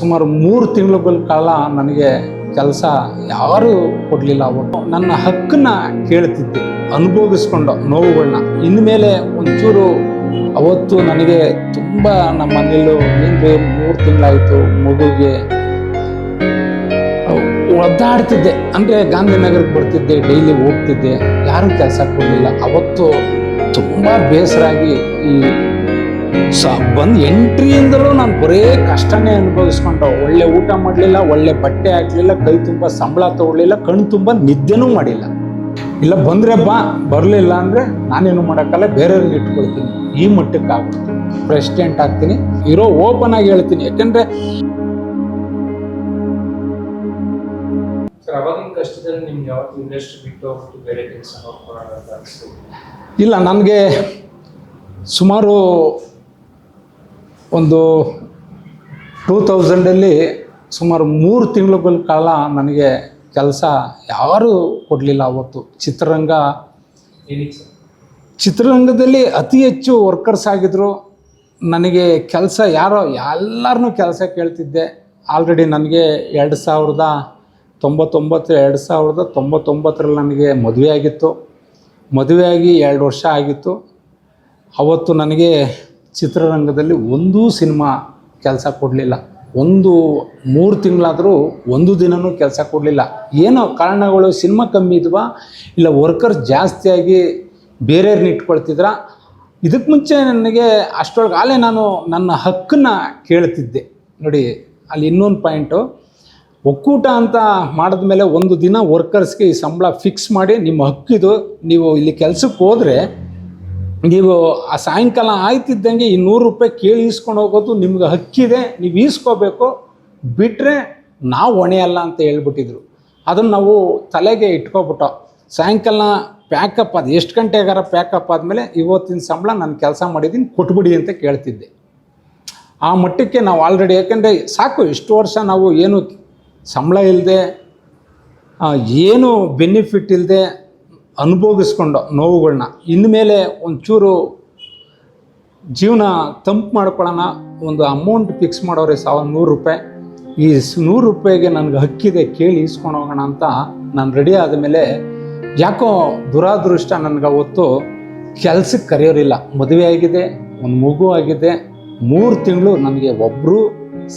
ಸುಮಾರು ಮೂರು ತಿಂಗಳ ಕಾಲ ನನಗೆ ಕೆಲಸ ಯಾರೂ ಕೊಡಲಿಲ್ಲ ಅವರು ನನ್ನ ಹಕ್ಕನ್ನ ಕೇಳ್ತಿದ್ದೆ ಅನುಭವಿಸ್ಕೊಂಡು ನೋವುಗಳನ್ನ ಇನ್ಮೇಲೆ ಒಂಚೂರು ಅವತ್ತು ನನಗೆ ತುಂಬ ನಮ್ಮ ಮನೆಯಲ್ಲೂ ಮೂರು ತಿಂಗಳಾಯಿತು ಮಗುಗೆ ಒದ್ದಾಡ್ತಿದ್ದೆ. ಅಂದರೆ ಗಾಂಧಿನಗರಕ್ಕೆ ಬರ್ತಿದ್ದೆ, ಡೈಲಿ ಹೋಗ್ತಿದ್ದೆ, ಯಾರೂ ಕೆಲಸ ಕೊಡಲಿಲ್ಲ. ಅವತ್ತು ತುಂಬ ಬೇಸರಾಗಿ ಈ ಸ ಬಂದು ಎಂಟ್ರಿಯಿಂದಲೂ ನಾನು ಬರೇ ಕಷ್ಟನೇ ಅನುಭವಿಸ್ಕೊಂಡು. ಒಳ್ಳೆ ಊಟ ಮಾಡಲಿಲ್ಲ ಒಳ್ಳೆ ಬಟ್ಟೆ ಹಾಕಲಿಲ್ಲ ಕೈ ತುಂಬ ಸಂಬಳ ತಗೊಳ್ಳಿಲ್ಲ ಕಣ್ಣು ತುಂಬ ನಿದ್ದೆನೂ ಮಾಡಿಲ್ಲ. ಇಲ್ಲ ಬಂದರೆ ಬಾ ಬರಲಿಲ್ಲ ಅಂದರೆ ನಾನೇನು ಮಾಡೋಕ್ಕಲ್ಲ ಬೇರೆಯವ್ರಿಗೆ ಇಟ್ಕೊಳ್ತೀನಿ. ಈ ಮಟ್ಟಕ್ಕೆ ಆಗ್ಬಿಡ್ತು ಪ್ರೆಸಿಡೆಂಟ್ ಆಗ್ತೀನಿ. ಇರೋ ಓಪನ್ ಆಗಿ ಹೇಳ್ತೀನಿ. ಯಾಕೆಂದರೆ ಇಲ್ಲ ನನಗೆ ಸುಮಾರು ಒಂದು ಟೂ ತೌಸಂಡಲ್ಲಿ ಸುಮಾರು ಮೂರು ತಿಂಗಳುಗಳ ಕಾಲ ನನಗೆ ಕೆಲಸ ಯಾರೂ ಕೊಡಲಿಲ್ಲ ಅವತ್ತು. ಚಿತ್ರರಂಗ ಚಿತ್ರರಂಗದಲ್ಲಿ ಅತಿ ಹೆಚ್ಚು ವರ್ಕರ್ಸ್ ಆಗಿದ್ರು. ನನಗೆ ಕೆಲಸ ಯಾರೋ ಎಲ್ಲರನ್ನೂ ಕೆಲಸ ಕೇಳ್ತಿದ್ದೆ. ಆಲ್ರೆಡಿ ನನಗೆ ಎರಡು ಸಾವಿರದ ತೊಂಬತ್ತೊಂಬತ್ತು, ಎರಡು ಸಾವಿರದ ತೊಂಬತ್ತೊಂಬತ್ತರಲ್ಲಿ ನನಗೆ ಮದುವೆ ಆಗಿತ್ತು. ಮದುವೆಯಾಗಿ ಎರಡು ವರ್ಷ ಆಗಿತ್ತು. ಅವತ್ತು ನನಗೆ ಚಿತ್ರರಂಗದಲ್ಲಿ ಒಂದೂ ಸಿನಿಮಾ ಕೆಲಸ ಕೊಡಲಿಲ್ಲ. ಒಂದು ಮೂರು ತಿಂಗಳಾದರೂ ಒಂದು ದಿನವೂ ಕೆಲಸ ಕೊಡಲಿಲ್ಲ. ಏನೋ ಕಾರಣಗಳು ಸಿನಿಮಾ ಕಮ್ಮಿ ಇದ್ವಾ, ಇಲ್ಲ ವರ್ಕರ್ಸ್ ಜಾಸ್ತಿಯಾಗಿ ಬೇರೆಯವ್ರನ್ನ ಇಟ್ಕೊಳ್ತಿದ್ರ? ಇದಕ್ಕೆ ಮುಂಚೆ ನನಗೆ ಅಷ್ಟರೊಳಗೆ ಆಲೇ ನಾನು ನನ್ನ ಹಕ್ಕನ್ನ ಕೇಳ್ತಿದ್ದೆ. ನೋಡಿ, ಅಲ್ಲಿ ಇನ್ನೊಂದು ಪಾಯಿಂಟು. ಒಕ್ಕೂಟ ಅಂತ ಮಾಡಿದ್ಮೇಲೆ ಒಂದು ದಿನ ವರ್ಕರ್ಸ್ಗೆ ಈ ಸಂಬಳ ಫಿಕ್ಸ್ ಮಾಡಿ, ನಿಮ್ಮ ಹಕ್ಕಿದು ನೀವು ಇಲ್ಲಿ ಕೆಲಸಕ್ಕೆ ಹೋದರೆ ನೀವು ಆ ಸಾಯಂಕಾಲ ಆಯ್ತಿದ್ದಂಗೆ ಈ ನೂರು ರೂಪಾಯಿ ಕೇಳಿ ಈಸ್ಕೊಂಡು ಹೋಗೋದು ನಿಮ್ಗೆ ಹಕ್ಕಿದೆ, ನೀವು ಈಸ್ಕೋಬೇಕು ಬಿಟ್ಟರೆ ನಾವು ಹೊಣೆಯಲ್ಲ ಅಂತ ಹೇಳ್ಬಿಟ್ಟಿದ್ರು. ಅದನ್ನು ನಾವು ತಲೆಗೆ ಇಟ್ಕೊಬಿಟ್ಟು, ಸಾಯಂಕಾಲ ಪ್ಯಾಕಪ್ ಅದು ಎಷ್ಟು ಗಂಟೆಗಾರ ಪ್ಯಾಕಪ್ ಆದಮೇಲೆ ಇವತ್ತಿನ ಸಂಬಳ ನಾನು ಕೆಲಸ ಮಾಡಿದ್ದೀನಿ ಕೊಟ್ಬಿಡಿ ಅಂತ ಕೇಳ್ತಿದ್ದೆ. ಆ ಮಟ್ಟಕ್ಕೆ ನಾವು ಆಲ್ರೆಡಿ ಯಾಕೆಂದರೆ ಸಾಕು, ಇಷ್ಟು ವರ್ಷ ನಾವು ಏನು ಸಂಬಳ ಇಲ್ಲದೆ ಏನು ಬೆನಿಫಿಟ್ ಇಲ್ಲದೆ ಅನುಭವಿಸ್ಕೊಂಡು ನೋವುಗಳನ್ನ ಇನ್ಮೇಲೆ ಒಂಚೂರು ಜೀವನ ತಂಪು ಮಾಡ್ಕೊಳ್ಳೋಣ ಒಂದು ಅಮೌಂಟ್ ಫಿಕ್ಸ್ ಮಾಡೋರೆ ಸಾವಿರ ನೂರು ರೂಪಾಯಿ. ಈ ನೂರು ರೂಪಾಯಿಗೆ ನನಗೆ ಹಕ್ಕಿದೆ ಕೇಳಿ ಇಸ್ಕೊಂಡು ಹೋಗೋಣ ಅಂತ ನಾನು ರೆಡಿ ಆದಮೇಲೆ ಯಾಕೋ ದುರಾದೃಷ್ಟ ನನಗೆ ಅವತ್ತು ಕೆಲ್ಸಕ್ಕೆ ಕರೆಯೋರಿಲ್ಲ. ಮದುವೆ ಆಗಿದೆ, ಒಂದು ಮಗು ಆಗಿದೆ, ಮೂರು ತಿಂಗಳು ನನಗೆ ಒಬ್ಬರು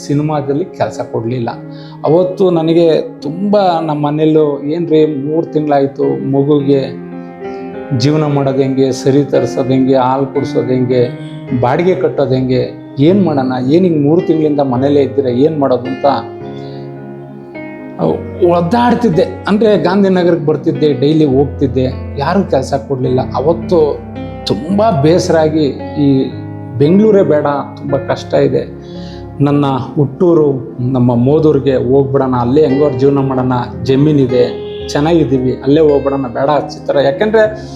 ಸಿನಿಮಾದಲ್ಲಿ ಕೆಲಸ ಕೊಡಲಿಲ್ಲ. ಅವತ್ತು ನನಗೆ ತುಂಬ ನಮ್ಮ ಮನೆಯಲ್ಲೂ ರೀ ಮೂರು ತಿಂಗಳಾಯಿತು ಮಗುಗೆ ಜೀವನ ಮಾಡೋದು ಹೆಂಗೆ, ಸರಿ ತರಿಸೋದು ಹೆಂಗೆ, ಹಾಲು ಕುಡಿಸೋದು ಹೆಂಗೆ, ಬಾಡಿಗೆ ಕಟ್ಟೋದು ಹೆಂಗೆ, ಏನು ಮಾಡೋಣ, ಏನು ಹಿಂಗೆ ಮೂರು ತಿಂಗಳಿಂದ ಮನೇಲೇ ಇದ್ದೀರ, ಏನು ಮಾಡೋದು? ಅಂತ ಒದ್ದಾಡ್ತಿದ್ದೆ. ಅಂದರೆ ಗಾಂಧಿನಗರಕ್ಕೆ ಬರ್ತಿದ್ದೆ, ಡೈಲಿ ಹೋಗ್ತಿದ್ದೆ. ಯಾರೂ ಕೆಲಸ ಕೊಡಲಿಲ್ಲ. ಅವತ್ತು ತುಂಬ ಬೇಸರಾಗಿ ಈ ಬೆಂಗಳೂರೇ ಬೇಡ, ತುಂಬ ಕಷ್ಟ ಇದೆ. ನನ್ನ ಹುಟ್ಟೂರು, ನಮ್ಮ ಮೋದೂರಿಗೆ ಹೋಗ್ಬಿಡೋಣ. ಅಲ್ಲೇ ಹೆಂಗೋರು ಜೀವನ ಮಾಡೋಣ. ಜಮೀನಿದೆ ಚೆನ್ನಾಗಿದ್ದೀವಿ. ಅಲ್ಲೇ ಹೋಗ್ಬಿಡೋಣ. ಬೇಡ ಚಿತ್ರ ಯಾಕೆಂದರೆ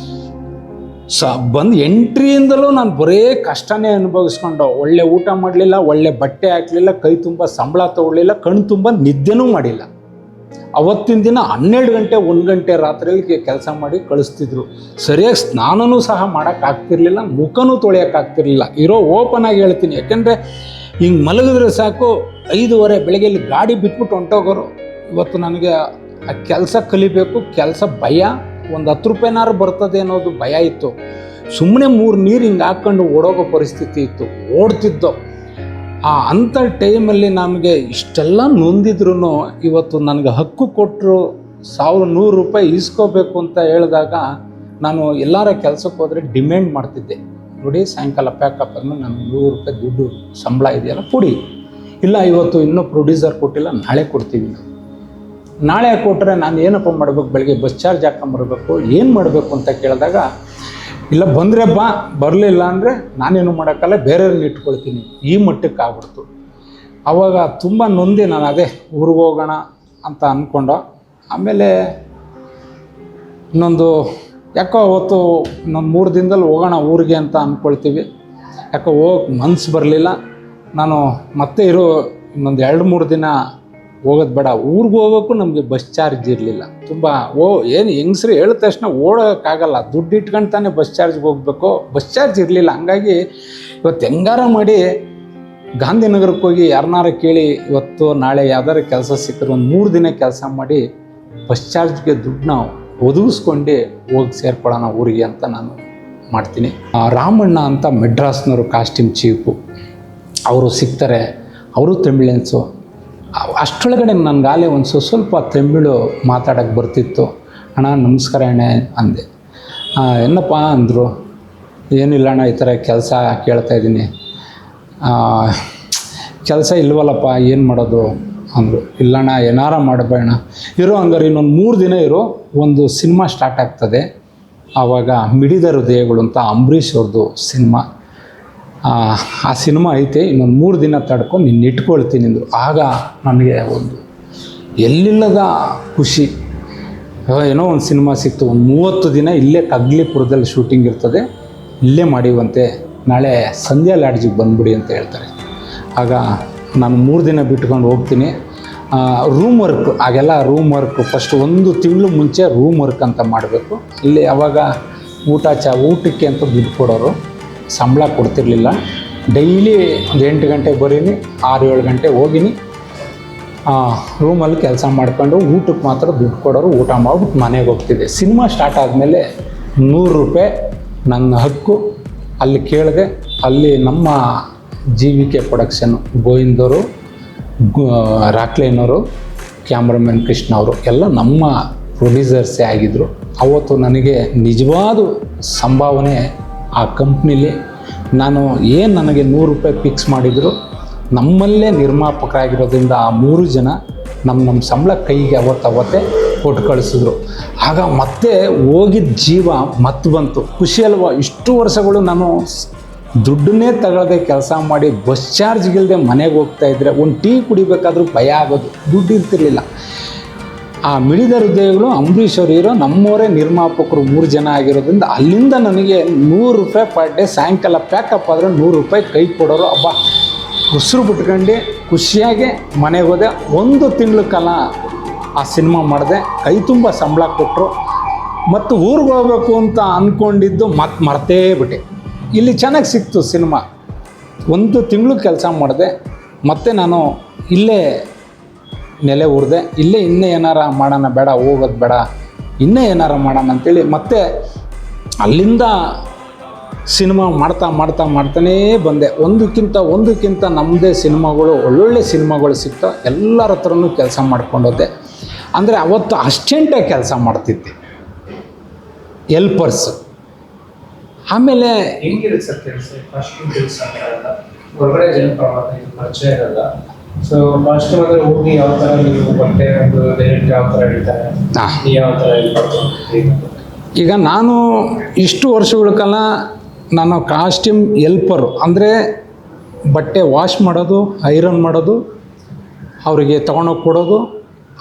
ಸ, ಬಂದು ಎಂಟ್ರಿಯಿಂದಲೂ ನಾನು ಬರೇ ಕಷ್ಟನೇ ಅನುಭವಿಸ್ಕೊಂಡು, ಒಳ್ಳೆ ಊಟ ಮಾಡಲಿಲ್ಲ, ಒಳ್ಳೆ ಬಟ್ಟೆ ಹಾಕಲಿಲ್ಲ, ಕೈ ತುಂಬ ಸಂಬಳ ತಗೊಳ್ಳಿಲ್ಲ, ಕಣ್ಣು ತುಂಬ ನಿದ್ದೆನೂ ಮಾಡಿಲ್ಲ. ಅವತ್ತಿನ ದಿನ ಹನ್ನೆರಡು ಗಂಟೆ, ಒಂದು ಗಂಟೆ ರಾತ್ರಿಯಲ್ಲಿ ಕೆಲಸ ಮಾಡಿ ಕಳಿಸ್ತಿದ್ರು. ಸರಿಯಾಗಿ ಸ್ನಾನನೂ ಸಹ ಮಾಡೋಕ್ಕಾಗ್ತಿರ್ಲಿಲ್ಲ, ಮುಖನೂ ತೊಳೆಯೋಕ್ಕಾಗ್ತಿರ್ಲಿಲ್ಲ. ಇರೋ ಓಪನ್ ಆಗಿ ಹೇಳ್ತೀನಿ. ಯಾಕೆಂದರೆ ಹಿಂಗೆ ಮಲಗಿದ್ರೆ ಸಾಕು. ಐದುವರೆ ಬೆಳಗ್ಗೆ ಇಲ್ಲಿ ಗಾಡಿ ಬಿಟ್ಬಿಟ್ಟು ಹೊಂಟೋಗೋರು. ಇವತ್ತು ನನಗೆ ಆ ಕೆಲಸ ಕಲಿಬೇಕು, ಕೆಲಸ ಭಯ. ಒಂದು ಹತ್ತು ರೂಪಾಯಿನಾರು ಬರ್ತದೆ ಅನ್ನೋದು ಭಯ ಇತ್ತು. ಸುಮ್ಮನೆ ಮೂರು ನೀರು ಹಿಂಗೆ ಹಾಕ್ಕೊಂಡು ಓಡೋಗೋ ಪರಿಸ್ಥಿತಿ ಇತ್ತು. ಓಡ್ತಿದ್ದೋ. ಆ ಅಂಥ ಟೈಮಲ್ಲಿ ನಮಗೆ ಇಷ್ಟೆಲ್ಲ ನೊಂದಿದ್ರು ಇವತ್ತು ನನಗೆ ಹಕ್ಕು ಕೊಟ್ಟರು ಸಾವಿರ ನೂರು ರೂಪಾಯಿ ಇಸ್ಕೋಬೇಕು ಅಂತ ಹೇಳಿದಾಗ ನಾನು ಎಲ್ಲರ ಕೆಲಸಕ್ಕೆ ಹೋದರೆ ಡಿಮ್ಯಾಂಡ್ ಮಾಡ್ತಿದ್ದೆ. ನೋಡಿ, ಸಾಯಂಕಾಲ ಪ್ಯಾಕಪ್ ಅಂದ್ರೆ ನಾನು ನೂರು ರೂಪಾಯಿ ದುಡ್ಡು, ಸಂಬಳ ಇದೆಯಲ್ಲ ಕೊಡಿ. ಇಲ್ಲ, ಇವತ್ತು ಇನ್ನೂ ಪ್ರೊಡ್ಯೂಸರ್ ಕೊಟ್ಟಿಲ್ಲ, ನಾಳೆ ಕೊಡ್ತೀವಿ. ನಾಳೆ ಕೊಟ್ಟರೆ ನಾನು ಏನಪ್ಪ ಮಾಡಬೇಕು? ಬೆಳಗ್ಗೆ ಬಸ್ ಚಾರ್ಜ್ ಹಾಕೊಂಬರ್ಬೇಕು, ಏನು ಮಾಡಬೇಕು ಅಂತ ಕೇಳಿದಾಗ, ಇಲ್ಲ, ಬಂದರೆ ಬಾ, ಬರಲಿಲ್ಲ ಅಂದರೆ ನಾನೇನು ಮಾಡೋಕ್ಕಲ್ಲ, ಬೇರೆಯವ್ರನ್ನ ಇಟ್ಕೊಳ್ತೀನಿ. ಈ ಮಟ್ಟಕ್ಕೆ ಆಗ್ಬಿಡ್ತು. ಆವಾಗ ತುಂಬ ನೊಂದಿ ನಾನು, ಅದೇ ಊರಿಗೆ ಹೋಗೋಣ ಅಂತ ಅಂದ್ಕೊಂಡು ಆಮೇಲೆ ಇನ್ನೊಂದು ಯಾಕೋ ಅವತ್ತು ನಾನು ಮೂರು ದಿನದಲ್ಲಿ ಹೋಗೋಣ ಊರಿಗೆ ಅಂತ ಅಂದ್ಕೊಳ್ತೀವಿ ಯಾಕೋ ಹೋಗಕ್ಕೆ ಮನ್ಸು ಬರಲಿಲ್ಲ. ನಾನು ಮತ್ತೆ ಇರೋ ಇನ್ನೊಂದು ಎರಡು ಮೂರು ದಿನ ಹೋಗೋದು ಬೇಡ. ಊರಿಗೆ ಹೋಗೋಕ್ಕೂ ನಮಗೆ ಬಸ್ ಚಾರ್ಜ್ ಇರಲಿಲ್ಲ. ತುಂಬ ಓ, ಏನು ಹೆಂಗಸ್ರು ಹೇಳಿದ ತಕ್ಷಣ ಓಡೋಕ್ಕಾಗಲ್ಲ. ದುಡ್ಡು ಇಟ್ಕೊಂಡು ತಾನೇ ಬಸ್ ಚಾರ್ಜ್ಗೆ ಹೋಗಬೇಕು. ಬಸ್ ಚಾರ್ಜ್ ಇರಲಿಲ್ಲ. ಹಂಗಾಗಿ ಇವತ್ತು ಹೆಂಗಾರ ಮಾಡಿ ಗಾಂಧಿನಗರಕ್ಕೆ ಹೋಗಿ ಯಾರನ್ನಾರ ಕೇಳಿ ಇವತ್ತು ನಾಳೆ ಯಾವ್ದಾರು ಕೆಲಸ ಸಿಕ್ಕರೆ ಒಂದು ಮೂರು ದಿನ ಕೆಲಸ ಮಾಡಿ ಬಸ್ ಚಾರ್ಜ್ಗೆ ದುಡ್ಡನ್ನ ಒದಗಿಸ್ಕೊಂಡು ಹೋಗಿ ಸೇರ್ಕೊಳ್ಳೋಣ ಊರಿಗೆ ಅಂತ ನಾನು ಮಾಡ್ತೀನಿ. ರಾಮಣ್ಣ ಅಂತ ಮೆಡ್ರಾಸ್ನವರು ಕಾಸ್ಟ್ಯೂಮ್ ಚೀಫು ಅವರು ಸಿಗ್ತಾರೆ ಅವರು ತಮಿಳಿಯನ್ಸು ಅಷ್ಟರೊಳಗಡೆ ನನಗಾಲೇ ಒಂದು ಸ್ವ- ಸ್ವಲ್ಪ ತಮಿಳು ಮಾತಾಡೋಕ್ಕೆ ಬರ್ತಿತ್ತು. ಅಣ್ಣ ನಮಸ್ಕಾರ ಅಣ್ಣ ಅಂದೆ. "ಆ, ಏನಪ್ಪ? ಅಂದರು. ಏನಿಲ್ಲ ಅಣ್ಣ ಈ ಥರ ಕೆಲಸ ಕೇಳ್ತಾ ಇದ್ದೀನಿ. ಕೆಲಸ ಇಲ್ವಲ್ಲಪ್ಪ ಏನು ಮಾಡೋದು? ಅಂದರು. ಇಲ್ಲಣ್ಣ ಏನಾರ ಮಾಡಬೇಡ ಇರೋ ಹಂಗಾರೆ ಇನ್ನೊಂದು ಮೂರು ದಿನ ಇರೋ ಒಂದು ಸಿನಿಮಾ ಸ್ಟಾರ್ಟ್ ಆಗ್ತದೆ. ಆವಾಗ ಮಿಡಿದ ಹೃದಯಗಳು ಅಂತ ಅಂಬರೀಷ್ ಅವ್ರದ್ದು ಸಿನಿಮಾ. ಆ ಸಿನಿಮಾ ಐತೆ, ಇನ್ನೊಂದು ಮೂರು ದಿನ ತಡ್ಕೊಂಡು ನಿನ್ನ ಇಟ್ಕೊಳ್ತೀನಿ ಅಂದರು. ಆಗ ನನಗೆ ಒಂದು ಎಲ್ಲಿಲ್ಲದ ಖುಷಿ. ಏನೋ ಒಂದು ಸಿನಿಮಾ ಸಿಕ್ತು, ಒಂದು ಮೂವತ್ತು ದಿನ ಇಲ್ಲೇ ಕಗ್ಲಿಪುರದಲ್ಲಿ ಶೂಟಿಂಗ್ ಇರ್ತದೆ. ಇಲ್ಲೇ ಮಾಡಿವಂತೆ. ನಾಳೆ ಸಂಧ್ಯಾ ಲಾಡ್ಜಿಗೆ ಬಂದ್ಬಿಡಿ ಅಂತ ಹೇಳ್ತಾರೆ. ಆಗ ನಾನು ಮೂರು ದಿನ ಬಿಟ್ಕೊಂಡು ಹೋಗ್ತೀನಿ. ರೂಮ್ ವರ್ಕ್ ಆಗೆಲ್ಲ ರೂಮ್ ವರ್ಕ್ ಫಸ್ಟ್ ಒಂದು ತಿಂಗಳು ಮುಂಚೆ ರೂಮ್ ವರ್ಕ್ ಅಂತ ಮಾಡಬೇಕು. ಇಲ್ಲಿ ಅವಾಗ ಊಟ ಚ, ಊಟಕ್ಕೆ ಅಂತ ದುಡ್ಡು ಕೊಡೋರು. ಸಂಬಳ ಕೊಡ್ತಿರ್ಲಿಲ್ಲ. ಡೈಲಿ ಒಂದು ಎಂಟು ಗಂಟೆಗೆ ಬರೀನಿ, ಆರು ಏಳು ಗಂಟೆ ಹೋಗಿನಿ. ರೂಮಲ್ಲಿ ಕೆಲಸ ಮಾಡ್ಕೊಂಡು ಊಟಕ್ಕೆ ಮಾತ್ರ ದುಡ್ಡು ಕೊಡೋರು ಊಟ ಮಾಡ್ಬಿಟ್ಟು ಮನೆಗೆ ಹೋಗ್ತಿದ್ದೆ. ಸಿನಿಮಾ ಸ್ಟಾರ್ಟ್ ಆದಮೇಲೆ ನೂರು ರೂಪಾಯಿ ನನ್ನ ಹಕ್ಕು. ಅಲ್ಲಿ ಕೇಳಿದೆ, ಅಲ್ಲಿ ನಮ್ಮ ಜಿ ವಿ ಕೆ ಪ್ರೊಡಕ್ಷನ್ ಗೋವಿಂದವರು ರಾಕ್ಲೇನವರು, ಕ್ಯಾಮ್ರಾಮನ್ ಕೃಷ್ಣ ಅವರು ಎಲ್ಲ ನಮ್ಮ ಪ್ರೊಡ್ಯೂಸರ್ಸೇ ಆಗಿದ್ದರು ಅವತ್ತು ನನಗೆ ನಿಜವಾದ ಸಂಭಾವನೆ ಆ ಕಂಪ್ನಿಲಿ. ನಾನು ಏನು ನನಗೆ ನೂರು ರೂಪಾಯಿ ಫಿಕ್ಸ್ ಮಾಡಿದರು, ನಮ್ಮಲ್ಲೇ ನಿರ್ಮಾಪಕರಾಗಿರೋದ್ರಿಂದ ಆ ಮೂರು ಜನ ನಮ್ಮ ನಮ್ಮ ಸಂಬಳ ಕೈಗೆ ಅವತ್ತು ಅವತ್ತೇ ಕೊಟ್ಟು ಕಳಿಸಿದ್ರು. ಆಗ ಮತ್ತೆ ಹೋಗಿದ್ದ ಜೀವ ಮತ್ತೆ ಬಂತು. ಖುಷಿ ಅಲ್ವಾ? ಇಷ್ಟು ವರ್ಷಗಳು ನಾನು ದುಡ್ಡನ್ನೇ ತಗೊಳ್ಳದೆ ಕೆಲಸ ಮಾಡಿ ಬಸ್ ಚಾರ್ಜ್ ಚಾರ್ಜ್ಗಿಲ್ದೆ ಮನೆಗೆ ಹೋಗ್ತಾ ಇದ್ರೆ ಒಂದು ಟೀ ಕುಡಿಬೇಕಾದ್ರೂ ಭಯ ಆಗೋದು. ದುಡ್ಡು ಇರ್ತಿರ್ಲಿಲ್ಲ. ಆ ಮಿಡಿದ ಹೃದಯಗಳು ಅಂಬರೀಷ್ ಅವರು ಇರೋ ನಮ್ಮವರೇ ನಿರ್ಮಾಪಕರು ಮೂರು ಜನ ಆಗಿರೋದ್ರಿಂದ ಅಲ್ಲಿಂದ ನನಗೆ ನೂರು ರೂಪಾಯಿ ಪರ್ ಡೇ, ಸಾಯಂಕಾಲ ಪ್ಯಾಕಪ್ ಆದರೆ ನೂರು ರೂಪಾಯಿ ಕೈ ಕೊಡೋರು. ಹಬ್ಬ ಉಸಿರು ಬಿಟ್ಕೊಂಡು ಖುಷಿಯಾಗಿ ಮನೆಗೆ ಹೋದೆ. ಒಂದು ತಿಂಗಳ ಕಾಲ ಆ ಸಿನಿಮಾ ಮಾಡಿದೆ. ಕೈ ತುಂಬ ಸಂಬಳ ಕೊಟ್ಟರು ಮತ್ತು ಊರಿಗೆ ಹೋಗ್ಬೇಕು ಅಂತ ಅಂದ್ಕೊಂಡಿದ್ದು ಮತ್ತೆ ಮರ್ತೇ ಬಿಟ್ಟೆ. ಇಲ್ಲಿ ಚೆನ್ನಾಗಿ ಸಿಕ್ತು ಸಿನಿಮಾ. ಒಂದು ತಿಂಗಳು ಕೆಲಸ ಮಾಡಿದೆ, ಮತ್ತೆ ನಾನು ಇಲ್ಲೇ ನೆಲೆ ಉರಿದೆ ಇಲ್ಲೇ ಇನ್ನೇ ಏನಾರ ಮಾಡೋಣ ಬೇಡ, ಹೋಗೋದು ಬೇಡ, ಇನ್ನೇ ಏನಾರ ಮಾಡೋಣ ಅಂತೇಳಿ ಮತ್ತೆ ಅಲ್ಲಿಂದ ಸಿನಿಮಾ ಮಾಡ್ತಾ ಮಾಡ್ತಾ ಮಾಡ್ತಾನೇ ಬಂದೆ. ಒಂದಕ್ಕಿಂತ ಒಂದಕ್ಕಿಂತ ನಮ್ಮದೇ ಸಿನಿಮಾಗಳು, ಒಳ್ಳೊಳ್ಳೆ ಸಿನಿಮಾಗಳು ಸಿಗ್ತಾ ಎಲ್ಲರ ಹತ್ರನೂ ಕೆಲಸ ಮಾಡ್ಕೊಂಡೋದೆ ಅಂದರೆ ಅವತ್ತು ಅಷ್ಟೆಂಟೇ ಕೆಲಸ ಮಾಡ್ತಿದ್ದೆ. ಎಲ್ಪರ್ಸ್ ಆಮೇಲೆ ಹೆಂಗಿರುತ್ತೆ ಸರ್ ಕೆಲಸ? ಫಸ್ಟ್ ಕೆಲಸ ಇರಲ್ಲ ಹೊರಗಡೆ ಜನ ಪ್ರಮಾಣ ಇದು ಪರಿಚಯ ಇರಲ್ಲ. ಸೊ ಫಸ್ಟ್ ಅಂದ್ರೆ ಹೋಗಿ ಯಾವ ತರ ನೀವು ಬಟ್ಟೆ ಒಂದು ಡೈರೆಕ್ಟ್ ಯಾವ ತರ ಹೇಳ್ತಾರೆ? ಯಾವ ತರ ಇದು ಈಗ ನಾನು ಇಷ್ಟು ವರ್ಷಗಳ ಕಾಲ ನಾನು ಕಾಸ್ಟ್ಯೂಮ್ ಎಲ್ಪರು ಅಂದರೆ ಬಟ್ಟೆ ವಾಶ್ ಮಾಡೋದು ಐರನ್ ಮಾಡೋದು ಅವರಿಗೆ ತೊಗೊಂಡೋಗಿ ಕೊಡೋದು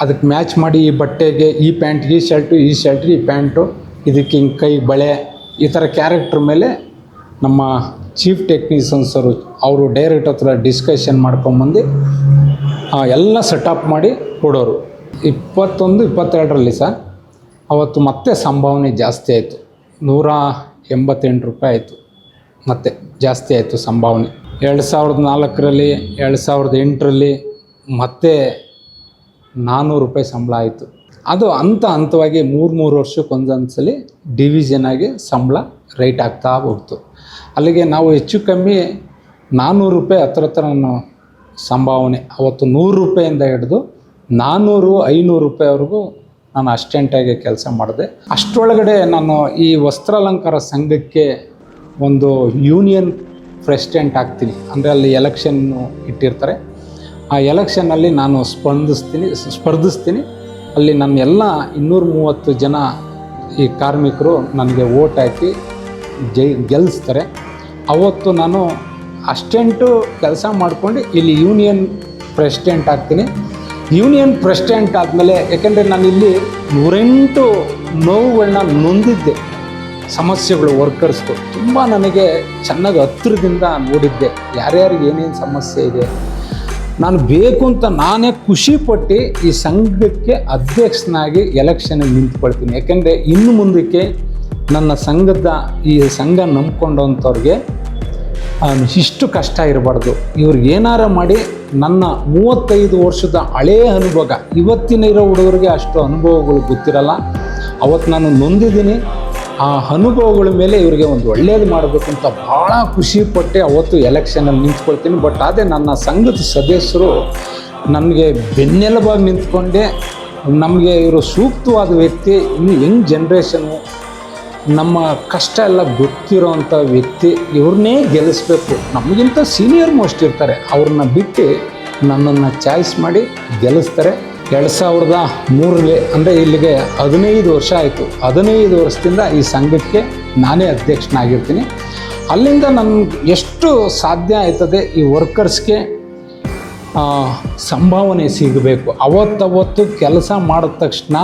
ಅದಕ್ಕೆ ಮ್ಯಾಚ್ ಮಾಡಿ ಈ ಬಟ್ಟೆಗೆ ಈ ಪ್ಯಾಂಟ್ಗೆ ಈ ಶರ್ಟು ಈ ಶರ್ಟ್ ಈ ಪ್ಯಾಂಟು ಇದಕ್ಕೆ ಹಿಂಗೆ ಕೈ ಬಳೆ ಈ ಥರ ಕ್ಯಾರೆಕ್ಟ್ರ್ ಮೇಲೆ ನಮ್ಮ ಚೀಫ್ ಟೆಕ್ನಿಷಿಯನ್ಸರು ಅವರು ಡೈರೆಕ್ಟ್ ಹತ್ರ ಡಿಸ್ಕಷನ್ ಮಾಡ್ಕೊಂಬಂದು ಎಲ್ಲ ಸೆಟಪ್ ಮಾಡಿ ಕೊಡೋರು. ಇಪ್ಪತ್ತೊಂದು, ಇಪ್ಪತ್ತೆರಡರಲ್ಲಿ ಸರ್, ಅವತ್ತು ಮತ್ತೆ ಸಂಭಾವನೆ ಜಾಸ್ತಿ ಆಯಿತು. ನೂರ ಎಂಬತ್ತೆಂಟು ರೂಪಾಯಿ ಆಯಿತು. ಮತ್ತೆ ಜಾಸ್ತಿ ಆಯಿತು ಸಂಭಾವನೆ. ಎರಡು ಸಾವಿರದ ನಾಲ್ಕರಲ್ಲಿ, ಎರಡು ಸಾವಿರದ ಎಂಟರಲ್ಲಿ ಮತ್ತೆ ನಾನ್ನೂರು ರೂಪಾಯಿ ಸಂಬಳ ಆಯಿತು. ಅದು ಹಂತ ಹಂತವಾಗಿ ಮೂರು ಮೂರು ವರ್ಷಕ್ಕೆ ಒಂದೊಂದು ಸಲ ಡಿವಿಷನ್ ಆಗಿ ಸಂಬಳ ರೈಟ್ ಆಗ್ತಾ ಹೋಗ್ತು. ಅಲ್ಲಿಗೆ ನಾವು ಹೆಚ್ಚು ಕಮ್ಮಿ ನಾನ್ನೂರು ರೂಪಾಯಿ ಹತ್ರ ಹತ್ರ ನಾನು ಸಂಭಾವನೆ, ಅವತ್ತು ನೂರು ರೂಪಾಯಿಂದ ಹಿಡಿದು ನಾನ್ನೂರು ಐನೂರು ರೂಪಾಯಿವರೆಗೂ ನಾನು ಅಸ್ಟೆಂಟಾಗಿ ಕೆಲಸ ಮಾಡಿದೆ. ಅಷ್ಟರೊಳಗಡೆ ನಾನು ಈ ವಸ್ತ್ರಾಲಂಕಾರ ಸಂಘಕ್ಕೆ ಒಂದು ಯೂನಿಯನ್ ಪ್ರೆಸಿಡೆಂಟ್ ಆಗ್ತೀನಿ. ಅಂದರೆ ಅಲ್ಲಿ ಎಲೆಕ್ಷನ್ನು ಇಟ್ಟಿರ್ತಾರೆ. ಆ ಎಲೆಕ್ಷನ್ನಲ್ಲಿ ನಾನು ಸ್ಪಂದಿಸ್ತೀನಿ, ಸ್ಪರ್ಧಿಸ್ತೀನಿ. ಅಲ್ಲಿ ನನ್ನ ಎಲ್ಲ ಇನ್ನೂರ ಮೂವತ್ತು ಜನ ಈ ಕಾರ್ಮಿಕರು ನನಗೆ ಓಟ್ ಹಾಕಿ ಜೈ ಗೆಲ್ಲಿಸ್ತಾರೆ ಅವತ್ತು ನಾನು ಅಷ್ಟೆಂಟು ಕೆಲಸ ಮಾಡಿಕೊಂಡು ಇಲ್ಲಿ ಯೂನಿಯನ್ ಪ್ರೆಸಿಡೆಂಟ್ ಆಗ್ತೀನಿ. ಯೂನಿಯನ್ ಪ್ರೆಸಿಡೆಂಟ್ ಆದಮೇಲೆ ಯಾಕೆಂದರೆ ನಾನು ಇಲ್ಲಿ ನೂರೆಂಟು ನೋವುಗಳನ್ನ ನೊಂದಿದ್ದೆ. ಸಮಸ್ಯೆಗಳು ವರ್ಕರ್ಸ್ಗಳು. ತುಂಬ ನನಗೆ ಚೆನ್ನಾಗಿ ಹತ್ತಿರದಿಂದ ನೋಡಿದ್ದೆ. ಯಾರ್ಯಾರಿಗೆ ಏನೇನು ಸಮಸ್ಯೆ ಇದೆ ನಾನು ಬೇಕು ಅಂತ ನಾನೇ ಖುಷಿಪಟ್ಟು ಈ ಸಂಘಕ್ಕೆ ಅಧ್ಯಕ್ಷನಾಗಿ ಎಲೆಕ್ಷನಿಗೆ ನಿಂತ್ಕೊಳ್ತೀನಿ. ಯಾಕೆಂದರೆ ಇನ್ನು ಮುಂದಕ್ಕೆ ನನ್ನ ಸಂಘದ ಈ ಸಂಘ ನಂಬ್ಕೊಂಡಂಥವ್ರಿಗೆ ಇಷ್ಟು ಕಷ್ಟ ಇರಬಾರ್ದು. ಇವ್ರಿಗೆ ಏನಾರ ಮಾಡಿ ನನ್ನ ಮೂವತ್ತೈದು ವರ್ಷದ ಹಳೆಯ ಅನುಭವ, ಇವತ್ತಿನ ಇರೋ ಹುಡುಗರಿಗೆ ಅಷ್ಟು ಅನುಭವಗಳು ಗೊತ್ತಿರಲ್ಲ. ಅವತ್ತು ನಾನು ನೊಂದಿದ್ದೀನಿ. ಆ ಅನುಭವಗಳ ಮೇಲೆ ಇವರಿಗೆ ಒಂದು ಒಳ್ಳೇದು ಮಾಡಬೇಕು ಅಂತ ಭಾಳ ಖುಷಿ ಪಟ್ಟೆ ಅವತ್ತು ಎಲೆಕ್ಷನಲ್ಲಿ ನಿಂತ್ಕೊಳ್ತೀನಿ. ಬಟ್ ಅದೇ ನನ್ನ ಸಂಘದ ಸದಸ್ಯರು ನನಗೆ ಬೆನ್ನೆಲುಬಾಗಿ ನಿಂತ್ಕೊಂಡೆ. ನಮಗೆ ಇವರು ಸೂಕ್ತವಾದ ವ್ಯಕ್ತಿ, ಇನ್ನು ಯಂಗ್ ಜನ್ರೇಷನು ನಮ್ಮ ಕಷ್ಟ ಎಲ್ಲ ಗೊತ್ತಿರೋವಂಥ ವ್ಯಕ್ತಿ ಇವ್ರನ್ನೇ ಗೆಲ್ಲಿಸ್ಬೇಕು. ನಮಗಿಂತ ಸೀನಿಯರ್ ಮೋಸ್ಟ್ ಇರ್ತಾರೆ. ಅವ್ರನ್ನ ಬಿಟ್ಟು ನನ್ನನ್ನು ಚಾಯ್ಸ್ ಮಾಡಿ ಗೆಲ್ಲಿಸ್ತಾರೆ. ಎರಡು ಸಾವಿರದ ಮೂರರಲ್ಲಿ, ಅಂದರೆ ಇಲ್ಲಿಗೆ ಹದಿನೈದು ವರ್ಷ ಆಯಿತು. ಹದಿನೈದು ವರ್ಷದಿಂದ ಈ ಸಂಘಕ್ಕೆ ನಾನೇ ಅಧ್ಯಕ್ಷನಾಗಿರ್ತೀನಿ. ಅಲ್ಲಿಂದ ನನ್ಗೆ ಎಷ್ಟು ಸಾಧ್ಯ ಆಯ್ತದೆ ಈ ವರ್ಕರ್ಸ್ಗೆ ಸಂಭಾವನೆ ಸಿಗಬೇಕು. ಅವತ್ತವತ್ತು ಕೆಲಸ ಮಾಡಿದ ತಕ್ಷಣ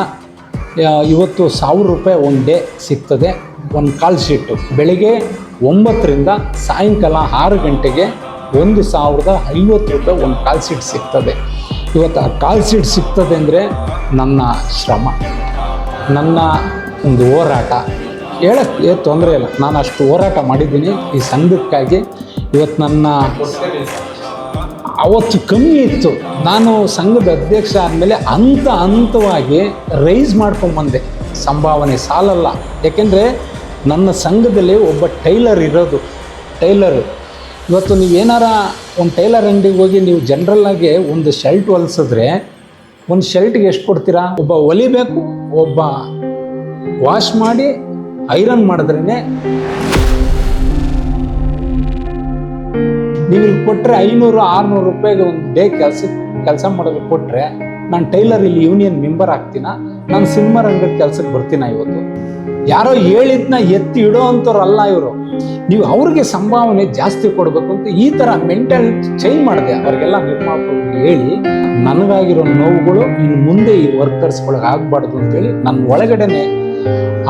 ಇವತ್ತು ಸಾವಿರ ರೂಪಾಯಿ ಒನ್ ಡೇ ಸಿಗ್ತದೆ, ಒಂದು ಕಾಲ್ ಶೀಟು ಬೆಳಿಗ್ಗೆ ಒಂಬತ್ತರಿಂದ ಸಾಯಂಕಾಲ ಆರು ಗಂಟೆಗೆ ಒಂದು ಸಾವಿರದ ಐವತ್ತು ರೂಪಾಯಿ ಒಂದು ಕಾಲ್ ಶೀಟ್ ಸಿಗ್ತದೆ. ಇವತ್ತು ಆ ಕಾಲ್ ಸೀಟ್ ಸಿಗ್ತದೆ ಅಂದರೆ ನನ್ನ ಶ್ರಮ, ನನ್ನ ಒಂದು ಹೋರಾಟ. ಹೇಳಕ್ಕೆ ತೊಂದರೆ ಇಲ್ಲ, ನಾನು ಅಷ್ಟು ಹೋರಾಟ ಮಾಡಿದ್ದೀನಿ. ಈ ಸಂಘಕ್ಕಾಗಿ ಇವತ್ತು ನನ್ನ ಅವತ್ತು ಕಮ್ಮಿ ಇತ್ತು. ನಾನು ಸಂಘದ ಅಧ್ಯಕ್ಷ ಆದಮೇಲೆ ಹಂತ ಹಂತವಾಗಿ ರೈಸ್ ಮಾಡ್ಕೊಂಬಂದೆ ಸಂಭಾವನೆ ಸಾಲಲ್ಲ. ಯಾಕೆಂದರೆ ನನ್ನ ಸಂಘದಲ್ಲಿ ಒಬ್ಬ ಟೈಲರ್ ಇರೋದು. ಟೈಲರ್ ಇವತ್ತು ನೀವು ಏನಾರ ಒಂದು ಟೈಲರ್ ಅಂಗಡಿಗೆ ಹೋಗಿ ನೀವು ಜನ್ರಲ್ಲಾಗಿ ಒಂದು ಶರ್ಟ್ ಹೊಲಿಸಿದ್ರೆ ಒಂದು ಶರ್ಟ್ಗೆ ಎಷ್ಟು ಕೊಡ್ತೀರಾ? ಒಬ್ಬ ಹೊಲಿಬೇಕು ಒಬ್ಬ ವಾಶ್ ಮಾಡಿ ಐರನ್ ಮಾಡಿದ್ರೇ ನೀವು ಇಲ್ಲಿ ಕೊಟ್ಟರೆ ಐನೂರು, ಆರುನೂರು ರೂಪಾಯಿಗೆ ಒಂದು ಡೇ ಕೆಲಸ ಕೆಲಸ ಮಾಡೋದು ಕೊಟ್ಟರೆ ನಾನು ಟೈಲರ್ ಇಲ್ಲಿ ಯೂನಿಯನ್ ಮೆಂಬರ್ ಆಗ್ತೀನ? ನಾನು ಸಿನಿಮಾ ರಂಗದ ಕೆಲಸಕ್ಕೆ ಬರ್ತೀನ ಇವತ್ತು? ಯಾರೋ ಹೇಳಿದ್ನ ಎತ್ತಿ ಇಡೋ ಅಂಥವ್ರಲ್ಲ ಇವರು. ನೀವು ಅವ್ರಿಗೆ ಸಂಭಾವನೆ ಜಾಸ್ತಿ ಕೊಡಬೇಕು ಅಂತ ಈ ಥರ ಮೆಂಟಲ್ ಚೇಂಜ್ ಮಾಡಿದೆ. ಅವ್ರಿಗೆಲ್ಲ ನಿರ್ಮಾಪಕರಿಗೆ ಹೇಳಿ ನನಗಾಗಿರೋ ನೋವುಗಳು ಇನ್ನು ಮುಂದೆ ಈ ವರ್ಕರ್ಸ್ಗಳಿಗೆ ಆಗಬಾರ್ದು ಅಂತೇಳಿ ನನ್ನ ಒಳಗಡೆನೆ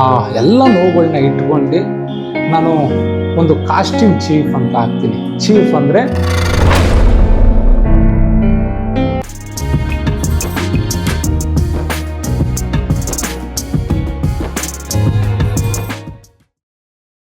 ಆ ಎಲ್ಲ ನೋವುಗಳನ್ನ ಇಟ್ಕೊಂಡು ನಾನು ಒಂದು ಕಾಸ್ಟ್ಯೂಮ್ ಚೀಫ್ ಅಂತ ಹಾಕ್ತೀನಿ. ಚೀಫ್ ಅಂದರೆ